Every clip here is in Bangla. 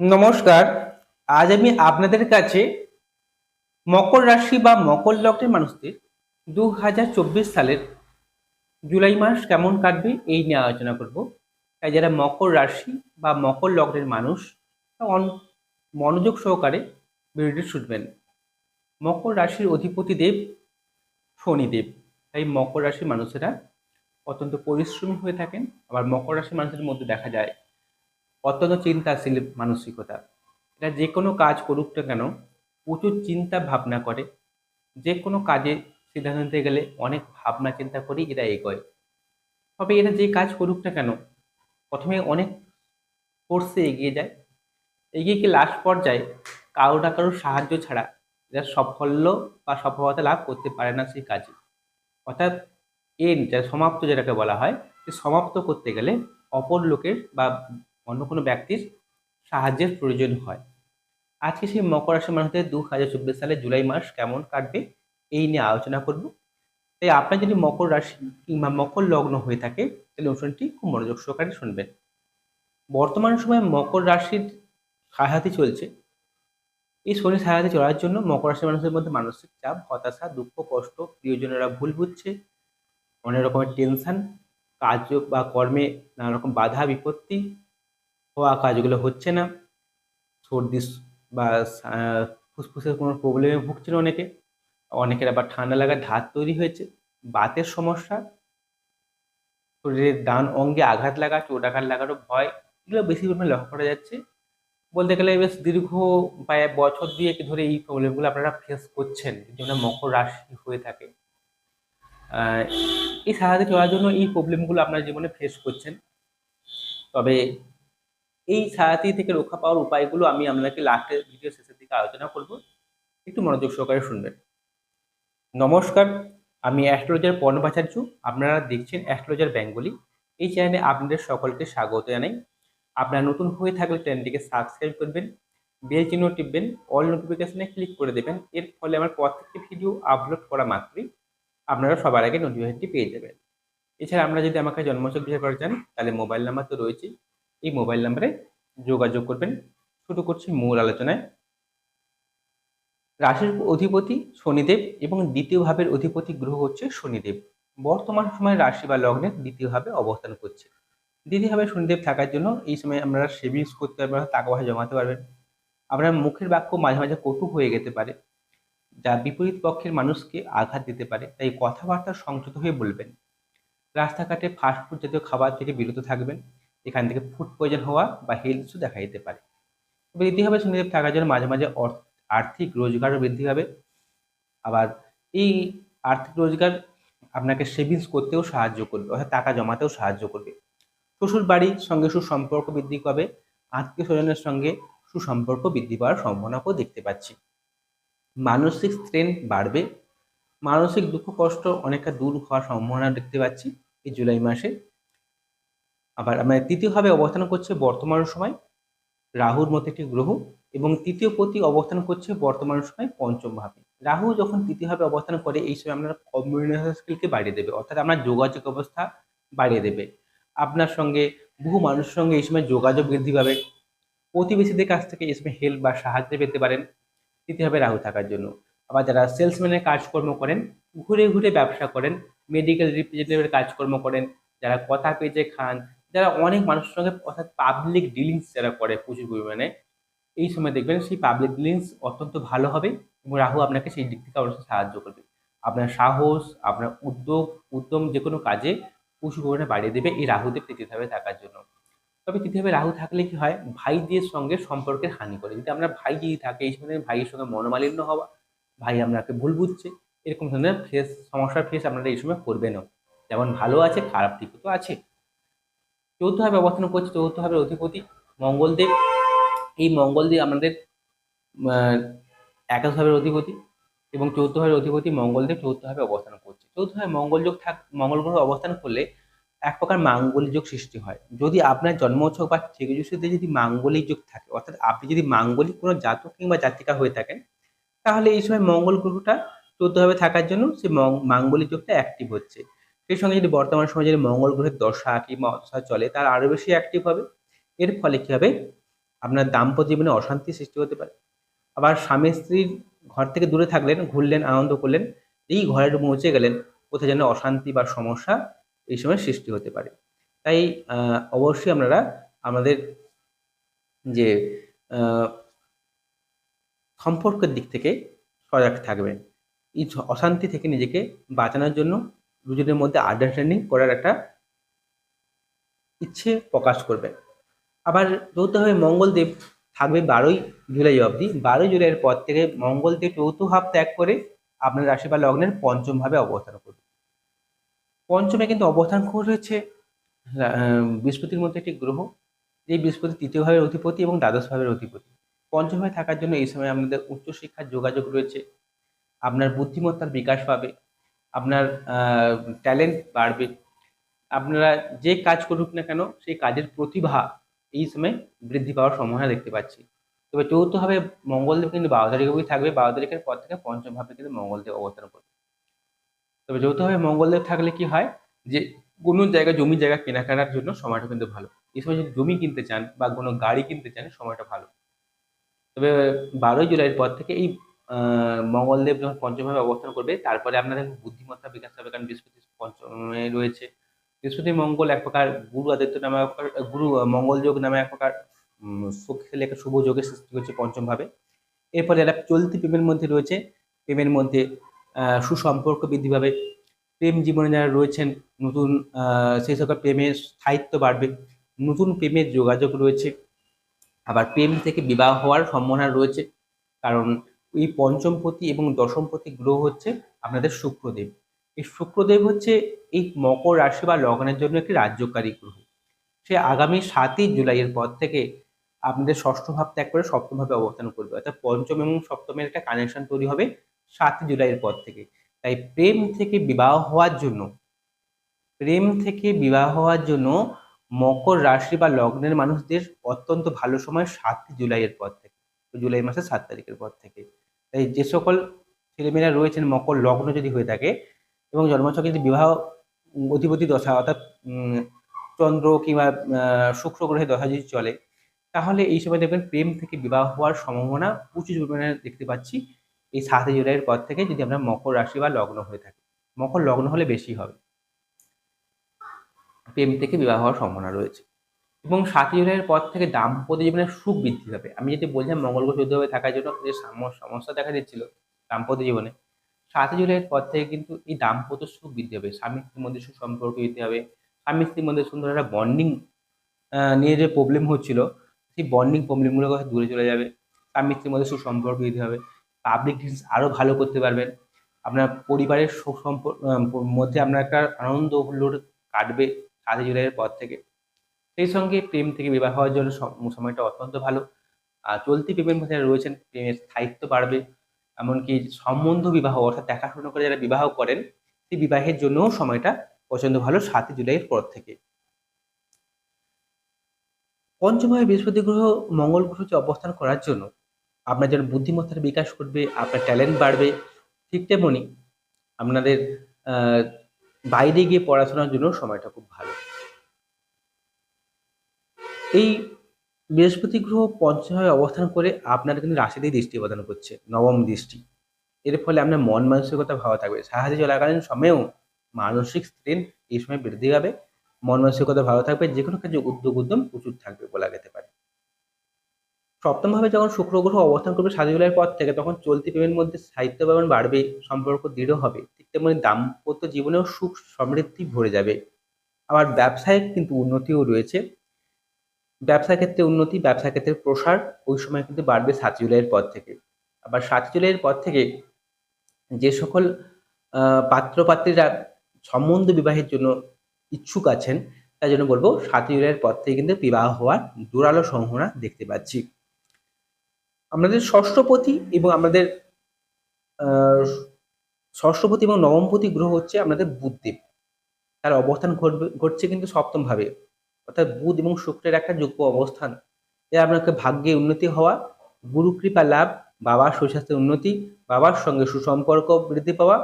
নমস্কার, আজ আমি আপনাদের কাছে মকর রাশি বা মকর লগ্নের মানুষদের দু হাজার চব্বিশ সালের জুলাই মাস কেমন কাটবে এই নিয়ে আলোচনা করব। তাই যারা মকর রাশি বা মকর লগ্নের মানুষ মনোযোগ সহকারে ভিডিওটি শুনবেন। মকর রাশির অধিপতি দেব শনিদেব তাই মকর রাশির মানুষেরা অত্যন্ত পরিশ্রমী হয়ে থাকেন। আবার মকর রাশির মানুষের মধ্যে দেখা যায় অত্যন্ত চিন্তাশীল মানসিকতা। এরা যে কোনো কাজ করুক না কেন, প্রচুর চিন্তা ভাবনা করে। যে কোনো কাজে সিদ্ধান্ত নিতে গেলে অনেক ভাবনা চিন্তা করেই এরা এগোয়। তবে এরা যে কাজ করুক না কেন, প্রথমে অনেক ফোর্সে এগিয়ে যায়। এগিয়ে গিয়ে লাস্ট পর্যায়ে কারও না কারোর সাহায্য ছাড়া এরা সাফল্য বা সফলতা লাভ করতে পারে না সেই কাজে। অর্থাৎ এন যা সমাপ্ত যেটাকে বলা হয়, সে সমাপ্ত করতে গেলে অপর লোকের বা অন্য কোনো ব্যক্তির সাহায্যের প্রয়োজন হয়। আজকে সেই মকর রাশির মানুষদের দু হাজার চব্বিশ সালে জুলাই মাস কেমন কাটবে এই নিয়ে আলোচনা করব। তাই আপনার যদি মকর রাশি কিংবা মকর লগ্ন হয়ে থাকে, তাহলে অনুষ্ঠানটি খুব মনোযোগ সহকারে শুনবেন। বর্তমান সময়ে মকর রাশির সাহায্য চলছে। এই শনি সাহায্য চলার জন্য মকর রাশির মানুষের মধ্যে মানসিক চাপ, হতাশা, দুঃখ, কষ্ট, প্রিয়জনেরা ভুল বুঝছে, অনেক রকমের টেনশন, কাজ বা কর্মে নানা রকম বাধা, বিপত্তি হওয়া কাজগুলো হচ্ছে না। সর্দি বা ফুসফুসের কোনো প্রবলেমে ভুগছেন অনেকে। অনেকের আবার ঠান্ডা লাগার ধাত তৈরি হয়েছে। বাতের সমস্যা। শরীরের ডান অঙ্গে আঘাত লাগা, চোট আঘাত লাগারও ভয়, এগুলো বেশি পরিমাণে লক্ষ্য করা যাচ্ছে। বলতে গেলে বেশ দীর্ঘ প্রায় বছর দুয়েক ধরে এই প্রবলেমগুলো আপনারা ফেস করছেন। যেমন মকর রাশি হয়ে থাকে। এই সাহায্য চলার জন্য এই প্রবলেমগুলো আপনার জীবনে ফেস করছেন। তবে এই সারাতি থেকে রক্ষা পাওয়ার উপায়গুলো আমি আপনাকে লাস্টের ভিডিও শেষের দিকে আলোচনা করব। একটু মনোযোগ সহকারে শুনবেন। নমস্কার, আমি অ্যাস্ট্রোলজার পর্ণবাচার্য, আপনারা দেখছেন অ্যাস্ট্রোলজার বেঙ্গলি। এই চ্যানেলে আপনাদের সকলকে স্বাগত জানাই। আপনারা নতুন হয়ে থাকলে চ্যানেলটিকে সাবস্ক্রাইব করবেন বেল চিহ্ন টিপবেন অল নোটিফিকেশনে ক্লিক করে দেবেন। এর ফলে আমার প্রত্যেকটি ভিডিও আপলোড করা মাত্রই আপনারা সবার আগে নোটিফিকেশনটি পেয়ে যাবেন। এছাড়া আপনারা যদি আমাকে জন্মচক বিচার করতে চান তাহলে মোবাইল নাম্বার তো রয়েছে এই মোবাইল নাম্বারে যোগাযোগ করবেন। শুরু করছি মূল আলোচনায়। রাশির অধিপতি শনিদেব এবং দ্বিতীয় ভাবের অধিপতি গ্রহ হচ্ছে শনিদেব। বর্তমান সময়ে রাশি বা লগ্নে দ্বিতীয় ভাবে অবস্থান করছে। দ্বিতীয় ভাবে শনিদেব থাকার জন্য এই সময় আপনারা সেভিংস করতে পারবেন টাকা পয়সা জমাতে পারবেন। আপনার মুখের বাক্য মাঝে মাঝে কটু হয়ে যেতে পারে, যা বিপরীত পক্ষের মানুষকে আঘাত দিতে পারে, তাই কথাবার্তা সংযত হয়ে বলবেন। রাস্তাঘাটে ফাস্টফুড জাতীয় খাবার থেকে বিরত থাকবেন। এখান থেকে ফুড পয়জন হওয়া বা হেলথ ইস্যু দেখা দিতে পারে। বৃদ্ধি হবে শনিদেব থাকার জন্য মাঝে মাঝে আর্থিক রোজগারও বৃদ্ধি হবে আবার এই আর্থিক রোজগার আপনাকে সেভিংস করতেও সাহায্য করবে, অর্থাৎ টাকা জমাতেও সাহায্য করবে। শ্বশুর বাড়ির সঙ্গে সুসম্পর্ক বৃদ্ধি পাবে, আত্মীয় স্বজনের সঙ্গে সুসম্পর্ক বৃদ্ধি পাওয়ার সম্ভাবনাও দেখতে পাচ্ছি। মানসিক স্ট্রেন্থ বাড়বে, মানসিক দুঃখ কষ্ট অনেকটা দূর হওয়ার সম্ভাবনা দেখতে পাচ্ছি এই জুলাই মাসে। আবার আমাদের তৃতীয়ভাবে অবস্থান করছে বর্তমান সময় রাহুর মতো একটি গ্রহ এবং তৃতীয় পতি অবস্থান করছে বর্তমান সময় পঞ্চম ভাবে রাহু যখন তৃতীয়ভাবে অবস্থান করে, এই সময় আপনার কমিউনিকেশন স্কিলকে বাড়িয়ে দেবে। অর্থাৎ আপনার যোগাযোগ অবস্থা বাড়িয়ে দেবে। আপনার সঙ্গে, বহু মানুষের সঙ্গে এই সময় যোগাযোগ বৃদ্ধি পাবে। প্রতিবেশীদের কাছ থেকে এই সময় হেল্প বা সাহায্য পেতে পারেন তৃতীয়ভাবে রাহু থাকার জন্য। আবার যারা সেলসম্যানের কাজকর্ম করেন, ঘুরে ঘুরে ব্যবসা করেন মেডিকেল রিপ্রেজেন্টেটিভের কাজকর্ম করেন, যারা কথা পেজে খান যারা অনেক মানুষের সঙ্গে অর্থাৎ পাবলিক ডিলিংস যারা করে প্রচুর পরিমাণে, এই সময় দেখবেন সেই পাবলিক ডিলিংস অত্যন্ত ভালো হবে এবং রাহু আপনাকে সেই দিক থেকে অবশ্যই সাহায্য করবে। আপনার সাহস, আপনার উদ্যোগ উদ্যম যে কোনো কাজে প্রচুর পরিমাণে বাড়িয়ে দেবে এই রাহুদেব তৃতীয়ভাবে থাকার জন্য। তবে তৃতীয়ভাবে রাহু থাকলে কি হয়? ভাইদের সঙ্গে সম্পর্কের হানি করে। যদি আমরা ভাই যদি থাকে, এই সময় ভাইয়ের সঙ্গে মনোমালিন্য হওয়া, ভাই আপনাকে ভুল বুঝছে, এরকম ধরনের ফেস সমস্যার ফেস আপনারা এই সময় করবেনও। যেমন ভালো আছে, খারাপ দিকও তো আছে। চৌথভাবে অবস্থান করছে চৌথভাবে অধিপতি মঙ্গলদেব। এই মঙ্গলদেব আমাদের আহ, একাদশভাবের অধিপতি এবং চৌথভাবের অধিপতি মঙ্গলদেব চৌথভাবে অবস্থান করছে। চৌথভাবে মঙ্গল যোগ থাক মঙ্গল গ্রহ অবস্থান করলে এক প্রকার মাঙ্গলিক যোগ সৃষ্টি হয়। যদি আপনার জন্মছক বা ঠিকজুষিতে যদি মাঙ্গলিক যোগ থাকে অর্থাৎ আপনি যদি মাঙ্গলিক কোনো জাতক কিংবা জাতিকা হয়ে থাকেন তাহলে এই সময় মঙ্গল গ্রহটা চৌদ্দভাবে থাকার জন্য সে মাঙ্গলিক যোগটা অ্যাক্টিভ হচ্ছে। সেই সঙ্গে যদি বর্তমান সময়ে যদি মঙ্গল গ্রহের দশা কিংবা অদশা চলে, তার আরও বেশি অ্যাক্টিভ হবে। এর ফলে কী হবে? আপনার দাম্পত্য জীবনে অশান্তি সৃষ্টি হতে পারে। আবার স্বামী স্ত্রীর ঘর থেকে দূরে থাকলেন, ঘুরলেন, আনন্দ করলেন, এই ঘরে পৌঁছে গেলেন, কোথায় যেন অশান্তি বা সমস্যা এই সময় সৃষ্টি হতে পারে। তাই অবশ্যই আপনারা আমাদের যে সম্পর্কের দিক থেকে সজাগ থাকবেন। এই অশান্তি থেকে নিজেকে বাঁচানোর জন্য দুজনের মধ্যে আন্ডারস্ট্যান্ডিং করার একটা ইচ্ছে প্রকাশ করবেন আবার যৌথভাবে মঙ্গলদেব থাকবে বারোই জুলাই অবধি। বারোই জুলাইয়ের পর থেকে মঙ্গলদেব চৌথ ভাব ত্যাগ করে আপনার রাশি বা লগ্নের পঞ্চমভাবে অবস্থান করবে। পঞ্চমে কিন্তু অবস্থান করেছে বৃহস্পতির মধ্যে একটি গ্রহ এই বৃহস্পতি তৃতীয় ভাবের অধিপতি এবং দ্বাদশ ভাবের অধিপতি। পঞ্চম থাকার জন্য এই সময় আপনাদের উচ্চশিক্ষার যোগাযোগ রয়েছে। আপনার বুদ্ধিমত্তার বিকাশ পাবে। আপনার ট্যালেন্ট বাড়বে। আপনারা যে কাজ করুক না কেন, সেই কাজের প্রতিভা এই সময় বৃদ্ধি পাওয়ার সম্ভাবনা দেখতে পাচ্ছি। তবে চৌথভাবে মঙ্গলদেব কিন্তু বারো তারিখ থাকবে। বারো তারিখের পর থেকে পঞ্চম ভাবে কিন্তু মঙ্গলদেব অবস্থান করবে তবে যৌথভাবে মঙ্গলদেব থাকলে কি হয়? যে কোনো জায়গা, জমি জায়গা কেনাকাটার জন্য সময়টা কিন্তু ভালো। এই সময় যদি জমি কিনতে চান বা কোনো গাড়ি কিনতে চান, সময়টা ভালো। তবে বারোই জুলাইয়ের পর থেকে এই মঙ্গলদেব যখন পঞ্চমভাবে অবস্থান করবে, তারপরে আপনাদের বুদ্ধিমত্তা বিকাশ হবে, কারণ বৃহস্পতি পঞ্চমে রয়েছে। বৃহস্পতি, মঙ্গল এক প্রকার গুরু আদিত্য নামে এক প্রকার গুরু মঙ্গল যোগ নামে এক প্রকার শক্তিশালী একটা শুভ যোগের সৃষ্টি হচ্ছে পঞ্চমভাবে। এরপরে যারা চলতি প্রেমের মধ্যে রয়েছে, প্রেমের মধ্যে সুসম্পর্ক বৃদ্ধি পাবে প্রেম জীবনে যারা রয়েছেন, নতুন সেই সকল প্রেমের স্থায়িত্ব বাড়বে, নতুন প্রেমের যোগাযোগ রয়েছে। আবার প্রেম থেকে বিবাহ হওয়ার সম্ভাবনা রয়েছে, কারণ এই পঞ্চমপতি এবং দশমপতি গ্রহ হচ্ছে আপনাদের শুক্রদেব। এই শুক্রদেব হচ্ছে এই মকর রাশি বা লগ্নের জন্য একটি রাজ্যকারী গ্রহ। সে আগামী সাতই জুলাইয়ের পর থেকে আপনাদের ষষ্ঠ ভাব ত্যাগ করে সপ্তম ভাবে অবস্থান করবে। অর্থাৎ পঞ্চম এবং সপ্তমের একটা কানেকশন তৈরি হবে সাতই জুলাইয়ের পর থেকে। তাই প্রেম থেকে বিবাহ হওয়ার জন্য, প্রেম থেকে বিবাহ হওয়ার জন্য মকর রাশি বা লগ্নের মানুষদের অত্যন্ত ভালো সময় সাতই জুলাইয়ের পর থেকে, জুলাই মাসের সাত তারিখের পর থেকে। তাই যে সকল ছেলেমেয়েরা রয়েছেন মকর লগ্ন যদি হয়ে থাকে এবং জন্মছকে যদি বিবাহ অধিপতি দশা অর্থাৎ চন্দ্র কিংবা শুক্র গ্রহের দশা যদি চলে, তাহলে এই সময় দেখবেন প্রেম থেকে বিবাহ হওয়ার সম্ভাবনা প্রচুর পরিমাণে দেখতে পাচ্ছি। এই সাতই জুলাইয়ের পর থেকে যদি আমরা মকর রাশি বা লগ্ন হয়ে থাকি, মকর লগ্ন হলে বেশি হবে। প্রেম থেকে বিবাহ হওয়ার সম্ভাবনা রয়েছে। এবং সাতই জুলাইয়ের পর থেকে দাম্পত্য জীবনের সুখ বৃদ্ধি পাবে আমি যেটি বলছিলাম মঙ্গল গ্রহ চৌদ্দভাবে থাকার জন্য যে সাম- সমস্যা দেখা দিচ্ছিল দাম্পত্য জীবনে, সাতই জুলাইয়ের পর থেকে কিন্তু এই দাম্পত্য সুখ বৃদ্ধি হবে। স্বামী স্ত্রীর মধ্যে সুসম্পর্ক বৃদ্ধি হবে। স্বামী স্ত্রীর মধ্যে সুন্দর একটা বন্ডিং নিয়ে যে প্রবলেম হচ্ছিল, সেই বন্ডিং প্রবলেমগুলো কথা দূরে চলে যাবে। স্বামী স্ত্রীর মধ্যে সুসম্পর্ক বৃদ্ধি হবে। পাবলিক ডিসিশন আরও ভালো করতে পারবেন। আপনার পরিবারের সুসম্পর্ক মধ্যে আপনার একটা আনন্দ হুল্লোড় কাটবে সাতই জুলাইয়ের পর থেকে। সেই সঙ্গে প্রেম থেকে বিবাহ হওয়ার জন্য সম- সময়টা অত্যন্ত ভালো। আর চলতি প্রেমের মধ্যে রয়েছেন, প্রেমের স্থায়িত্ব বাড়বে। এমনকি সম্বন্ধ বিবাহ অর্থাৎ দেখাশোনা করে যারা বিবাহ করেন, সেই বিবাহের জন্যও সময়টা পছন্দ ভালো, সাতই জুলাইয়ের পর থেকে। পঞ্চমভাবে বৃহস্পতি গ্রহ, মঙ্গল গ্রহ যে অবস্থান করার জন্য, আপনার যেন বুদ্ধিমত্তার বিকাশ করবে আপনার ট্যালেন্ট বাড়বে, ঠিক তেমনই আপনাদের বাইরে গিয়ে পড়াশোনার জন্য সময়টা খুব ভালো। এই বৃহস্পতি গ্রহ পঞ্চমভাবে অবস্থান করে আপনার কিন্তু রাশিতেই দৃষ্টি প্রদান করছে, নবম দৃষ্টি। এর ফলে আপনার মন মানসিকতা ভালো থাকবে। সাহায্য চলাকালীন সময়েও মানসিক স্ট্রেন এই সময় বৃদ্ধি পাবে। মন মানসিকতা ভালো থাকবে যে কোনো কাজে উদ্যোগ উদ্যম প্রচুর থাকবে বলা যেতে পারে। সপ্তমভাবে যখন শুক্র গ্রহ অবস্থান করবে সাত জুলাইয়ের পর থেকে, তখন চলতি প্রেমের মধ্যে সাহিত্য ব্যবহার বাড়বে, সম্পর্ক দৃঢ় হবে। ঠিক তেমনি দাম্পত্য জীবনেও সুখ সমৃদ্ধি ভরে যাবে। আবার ব্যবসায়িক কিন্তু উন্নতিও রয়েছে। ব্যবসা ক্ষেত্রে উন্নতি ব্যবসা ক্ষেত্রে প্রসার, ওই সময় কিন্তু বাড়বে সাত জুলাইয়ের পর থেকে। আবার সাত জুলাইয়ের পর থেকে যে সকল পাত্রপাত্রীরা সম্বন্ধ বিবাহের জন্য ইচ্ছুক আছেন, তার জন্য বলব সাতই জুলাইয়ের পর থেকে কিন্তু বিবাহ হওয়ার দুরালো সম্ভাবনা দেখতে পাচ্ছি। আমাদের ষষ্ঠপতি এবং আমাদের ষষ্ঠপতি এবং নবমপতি গ্রহ হচ্ছে আমাদের বুধদেব। তার অবস্থান ঘটবে, ঘটছে কিন্তু সপ্তম ভাবে অর্থাৎ বুধ এবং শুক্রের একটা যুগ্ম অবস্থান। এ আপনাকে ভাগ্যে উন্নতি হওয়া গুরু কৃপা লাভ, বাবার সুস্বাস্থ্যের উন্নতি, বাবার সঙ্গে সুসম্পর্ক বৃদ্ধি পাওয়া,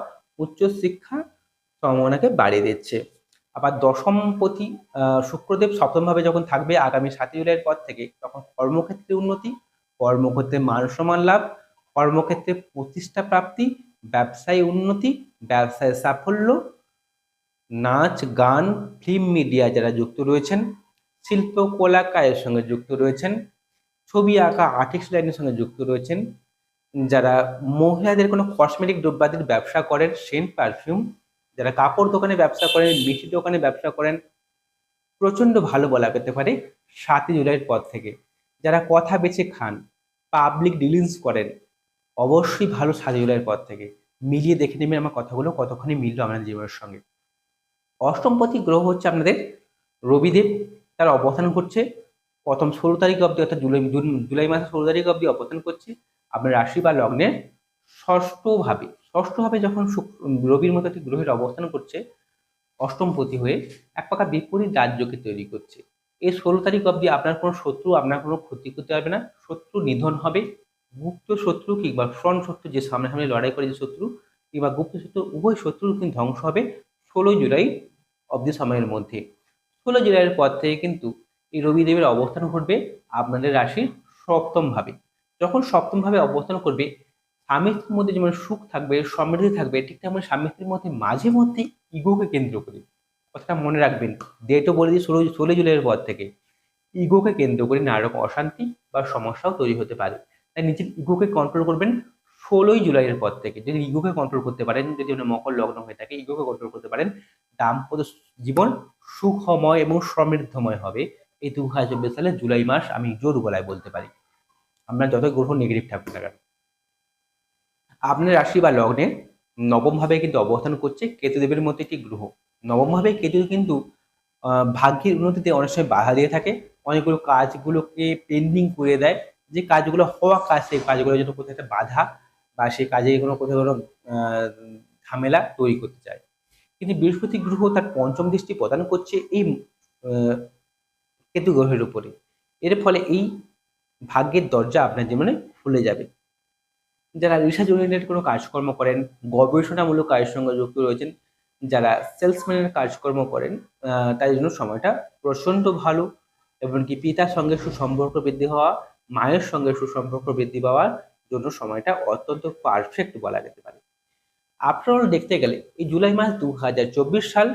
উচ্চ শিক্ষা সম্ভাবনাকে বাড়িয়ে দিচ্ছে। আবার দশমপতি শুক্রদেব সপ্তমভাবে যখন থাকবে, আগামী সাতই জুলাইয়ের পর থেকে তখন কর্মক্ষেত্রে উন্নতি, কর্মক্ষেত্রে মান সম্মান লাভ, কর্মক্ষেত্রে প্রতিষ্ঠা প্রাপ্তি, ব্যবসায় উন্নতি, ব্যবসায় সাফল্য নাচ, গান ফিল্ম মিডিয়া যারা যুক্ত রয়েছেন, শিল্প, কলা কায়ের সঙ্গে যুক্ত রয়েছেন, ছবি আঁকা আর্টিস্ট লাইনের সঙ্গে যুক্ত রয়েছেন, যারা মহিলাদের কোনো কসমেটিক দ্রব্যাদির ব্যবসা করেন সেন্ট পারফিউম যারা কাপড় দোকানে ব্যবসা করেন, মিষ্টি দোকানে ব্যবসা করেন, প্রচণ্ড ভালো বলা পেতে পারে, সাতই জুলাইয়ের পর থেকে। যারা কথা বেছে খান পাবলিক ডিলিংস করেন, অবশ্যই ভালো সাতই জুলাইয়ের পর থেকে। মিলিয়ে দেখে নেবেন আমার কথাগুলো, কতখানি মিলল আপনাদের জীবনের সঙ্গে। অষ্টমপতি গ্রহ হচ্ছে আপনাদের রবিদেব, তার অবস্থান করছে প্রথম ষোলো তারিখ অবধি, অর্থাৎ জুলাই জুলাই মাসের ষোলো তারিখ অবধি অবস্থান করছে আপনার রাশি বা লগ্নের ষষ্ঠভাবে। ষষ্ঠভাবে যখন রবির মতো একটি গ্রহের অবস্থান করছে, অষ্টমপতি হয়ে এক পাকা বিপরীত রাজ্যকে তৈরি করছে। এই ষোলো তারিখ অবধি আপনার কোনো শত্রু, আপনার কোনো ক্ষতি করতে পারবে না। শত্রু নিধন হবে, গুপ্ত শত্রু কিংবা ফ্রন্ট শত্রু, যে সামনে সামনে লড়াই করে যে শত্রু, কিংবা গুপ্ত শত্রু, উভয় শত্রু কিন্তু ধ্বংস হবে। ষোলোই জুলাই অবধি সময়ের মধ্যে। ষোলো জুলাইয়ের পর থেকে কিন্তু এই রবিদেবের অবস্থান ঘটবে আপনাদের রাশির সপ্তম ভাবে যখন সপ্তম ভাবে অবস্থান করবে স্বামী মধ্যে যেমন সুখ থাকবে, সমৃদ্ধি থাকবে, ঠিক তেমন স্বামী মধ্যে মাঝে মধ্যে ইগোকে কেন্দ্র করে। কথাটা মনে রাখবেন, ডেটও বলে দিই, ষোলো ষোলো জুলাইয়ের পর থেকে ইগোকে কেন্দ্র করে নানা রকম অশান্তি বা সমস্যাও তৈরি হতে পারে। তাই নিজের ইগোকে কন্ট্রোল করবেন ষোলোই জুলাইয়ের পর থেকে। যদি ইগোকে কন্ট্রোল করতে পারেন, যদি মকর লগ্ন হয়ে থাকে, ইগোকে কন্ট্রোল করতে পারেন দাম্পত্য জীবন সুখময় এবং সমৃদ্ধময় হবে। এই দু হাজার সালের জুলাই মাস আমি জোর গলায় বলতে পারি। আমরা যত গ্রহ নেগেটিভ থাকুক না আপনার রাশি বা লগ্নে নবমভাবে কিন্তু অবস্থান করছে কেতুদেবের মতো একটি গ্রহ। নবমভাবে কেতু কিন্তু ভাগ্যের উন্নতিতে অনেক সময় বাধা দিয়ে থাকে। অনেকগুলো কাজগুলোকে পেন্ডিং করে দেয়। যে কাজগুলো হওয়া কাজ, সেই কাজগুলোর জন্য কোথাও একটা বাধা বা সেই কাজে কোনো কোথাও কোনো ঝামেলা তৈরি করতে চায়। কিন্তু বৃহস্পতি গ্রহ তার পঞ্চম দৃষ্টি প্রদান করছে এই কেতু গ্রহের উপরে। এর ফলে এই ভাগ্যের দরজা আপনার জীবনে খুলে যাবে। যারা রিসার্চ ওরিয়েন্টেড কোনো কাজকর্ম করেন, গবেষণামূলক কাজের সঙ্গে যুক্ত রয়েছেন, যারা সেলসম্যানের কাজকর্ম করেন তাদের জন্য সময়টা প্রচণ্ড ভালো, এমনকি পিতার সঙ্গে সুসম্পর্ক বৃদ্ধি হওয়া, মায়ের সঙ্গে সুসম্পর্ক বৃদ্ধি পাওয়ার জন্য সময়টা অত্যন্ত পারফেক্ট বলা যেতে পারে। আফটারঅল দেখতে গেলে এই জুলাই মাস দু হাজার চব্বিশ সাল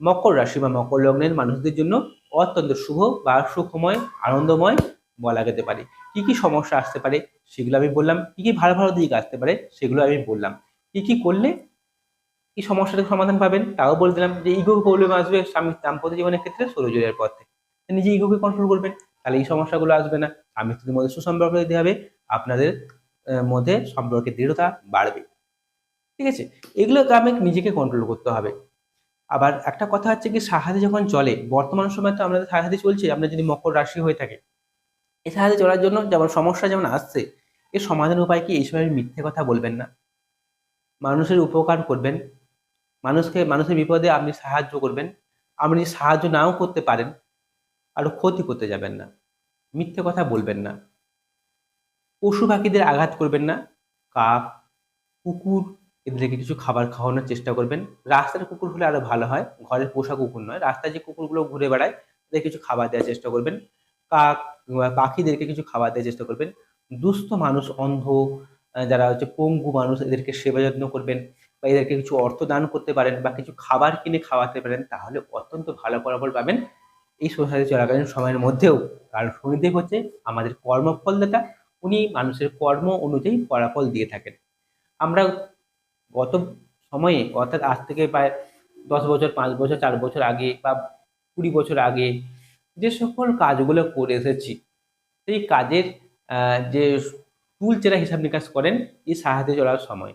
মকর রাশি বা মকর লগ্নের মানুষদের জন্য অত্যন্ত শুভ বা সুখময়, আনন্দময় বলা যেতে পারে। কি কি সমস্যা আসতে পারে সেগুলো আমি বললাম, কি কি ভালো ভালো দিক আসতে পারে সেগুলো আমি বললাম। কি কি করলে এই সমস্যাটার সমাধান পাবেন তাও বলে দিলাম যে ইগো প্রবলেম আসবে স্বামী দাম্পত্য জীবনের ক্ষেত্রে জুলাইয়ের পর থেকে। নিজে ইগোকে কন্ট্রোল করবেন, তাহলে এই সমস্যাগুলো আসবে না। স্বামী স্ত্রীর মধ্যে সুসম্পর্ক দিতে হবে, আপনাদের মধ্যে সম্পর্কের দৃঢ়তা বাড়বে। ঠিক আছে? এগুলো আমি নিজেকে কন্ট্রোল করতে হবে। আবার একটা কথা হচ্ছে কি, সাহায্য যখন চলে, বর্তমান সময় তো আমাদের সাহায্য চলছে আপনার যদি মকর রাশি হয়ে থাকে, এই সাহায্য চলার জন্য যেমন সমস্যা যেমন আসছে, এর সমাধান উপায় কি? এই সময় মিথ্যে কথা বলবেন না। মানুষের উপকার করবেন। মানুষকে, মানুষের বিপদে আপনি সাহায্য করবেন। আপনি সাহায্য নাও করতে পারেন, আরও ক্ষতি করতে যাবেন না। মিথ্যে কথা বলবেন না। পশু পাখিদের আঘাত করবেন না। কাক, কুকুর এদেরকে কিছু খাবার খাওয়ানোর চেষ্টা করবেন। রাস্তার কুকুর হলে আরও ভালো হয়। ঘরের পোষা কুকুর নয়, রাস্তায় যে কুকুরগুলো ঘুরে বেড়ায়, তাদের কিছু খাবার দেওয়ার চেষ্টা করবেন। কাক পাখিদেরকে কিছু খাবার দেওয়ার চেষ্টা করবেন। দুস্থ মানুষ, অন্ধ যারা হচ্ছে পঙ্গু মানুষ, এদেরকে সেবা যত্ন করবেন বা এদেরকে কিছু অর্থ দান করতে পারেন বা কিছু খাবার কিনে খাওয়াতে পারেন, তাহলে অত্যন্ত ভালো ফলাফল পাবেন। এই সোসাইটি চলাকালীন সময়ের মধ্যেও কারণ শনিদেব হচ্ছে আমাদের কর্মফলদাতা উনি মানুষের কর্ম অনুযায়ী ফলাফল দিয়ে থাকেন। আমরা গত সময়ে, অর্থাৎ আজ থেকে প্রায় দশ বছর, পাঁচ বছর, চার বছর আগে বা কুড়ি বছর আগে যে সকল কাজগুলো করে এসেছি, সেই কাজের যে টুল চেরা হিসাব নিকাশ করেন, এই সাহায্যে চলার সময়।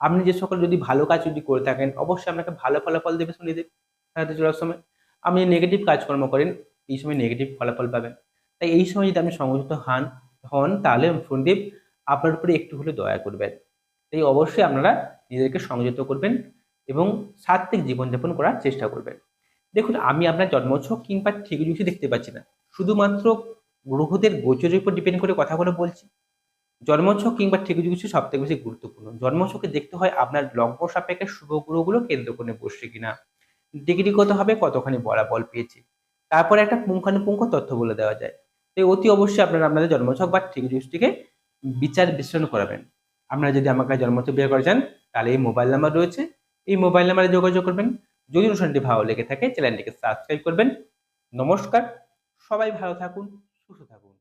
আপনি যে সকল যদি ভালো কাজ যদি করে থাকেন, অবশ্যই আপনাকে ভালো ফলাফল দেবে শনিদেব সাহায্যে চলার সময়। আপনি নেগেটিভ কাজকর্ম করেন, এই সময় নেগেটিভ ফলাফল পাবেন। তাই এই সময় যদি আপনি সংযুক্ত হন হন, তাহলে শনিদেব আপনার উপরে একটু হলে দয়া করবেন। তাই অবশ্যই আপনারা নিজেদেরকে সংযত করবেন এবং সাত্ত্বিক জীবনযাপন করার চেষ্টা করবেন দেখুন আমি আপনার জন্মছক কিংবা ঠিকজুসি দেখতে পাচ্ছি না শুধুমাত্র গ্রহদের গোচরের উপর ডিপেন্ড করে কথাগুলো বলছি জন্মছক কিংবা ঠিকজুসি সব থেকে বেশি গুরুত্বপূর্ণ জন্মছকে দেখতে হয় আপনার লগ্ন সাপেক্ষে শুভ গ্রহগুলো কেন্দ্র করে বসছে কিনা ডিগ্রি কত হবে কতখানি বরাবর পেয়েছে তারপরে একটা পুঙ্খানুপুঙ্খ তথ্য বলে দেওয়া যায় তাই অতি অবশ্যই আপনারা আপনাদের জন্মছক বা ঠিকটিকে বিচার বিশ্লেষণ করাবেন আপনারা যদি আমাকে জন্মতে বিয়ে করে যান, তাহলে এই মোবাইল নাম্বার রয়েছে। এই মোবাইল নাম্বারে যোগাযোগ করবেন। যদি অনুষ্ঠানটি ভালো লেগে থাকে চ্যানেলটিকে সাবস্ক্রাইব করবেন। নমস্কার। সবাই ভালো থাকুন, সুস্থ থাকুন।